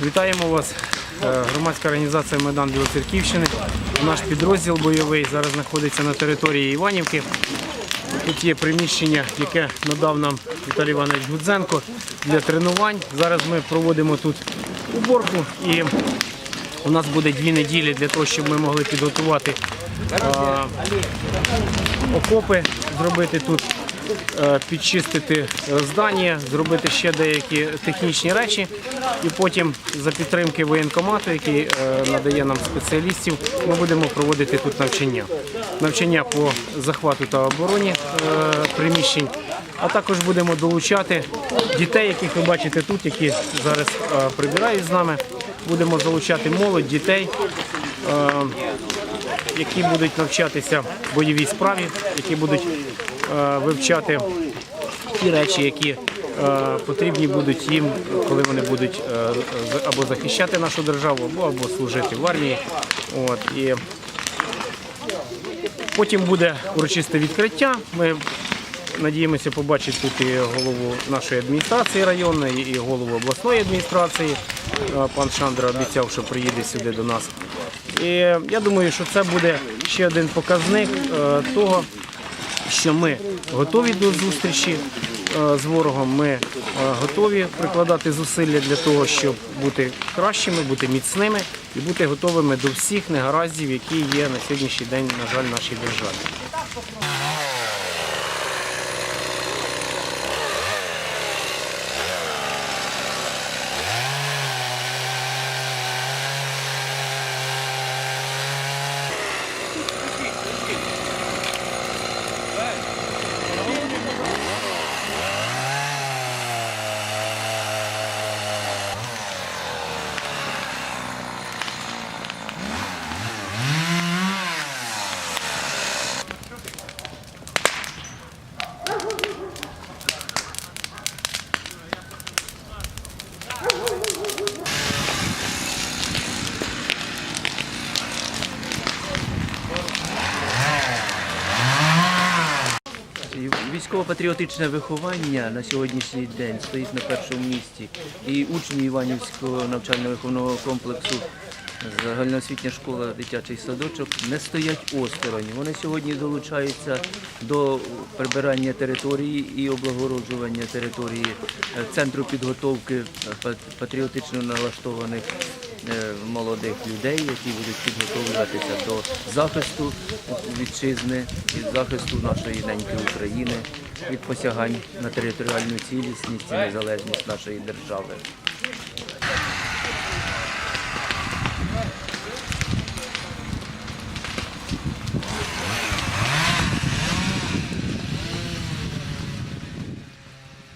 Вітаємо вас. Е, Громадська організація Майдан Білоцерківщини. Наш підрозділ бойовий зараз знаходиться на території Іванівки. Тут є приміщення, яке надав нам Віталій Іванович Гудзенко для тренувань. Зараз ми проводимо тут уборку і у нас буде дві неділі для того, щоб ми могли підготувати е, окопи, зробити тут, підчистити е, здання, зробити ще деякі технічні речі. І потім за підтримки воєнкомату, який е, надає нам спеціалістів, ми будемо проводити тут навчання. Навчання по захвату та обороні е, приміщень. А також будемо долучати дітей, яких ви бачите тут, які зараз прибирають з нами. Будемо залучати молодь, дітей, які будуть навчатися бойовій справі, які будуть е, вивчати ті речі, які е, потрібні будуть їм, коли вони будуть е, або захищати нашу державу, або, або служити в армії. От, і потім буде урочисте відкриття. Ми надіємося побачити тут і голову нашої адміністрації районної, і голову обласної адміністрації. Пан Шандра обіцяв, що приїде сюди до нас. І я думаю, що це буде ще один показник е, того, що ми готові до зустрічі е, з ворогом. Ми е, готові прикладати зусилля для того, щоб бути кращими, бути міцними і бути готовими до всіх негараздів, які є на сьогоднішній день, на жаль, нашій державі. І Військово-патріотичне виховання на сьогоднішній день стоїть на першому місці. І учні Іванівського навчально-виховного комплексу загальноосвітня школа, дитячий садочок не стоять осторонь. Вони сьогодні долучаються до прибирання території і облагороджування території е, центру підготовки е, патріотично налаштованих молодих людей, які будуть підготовлюватися до захисту вітчизни, від захисту нашої неньки України, від посягань на територіальну цілісність і незалежність нашої держави.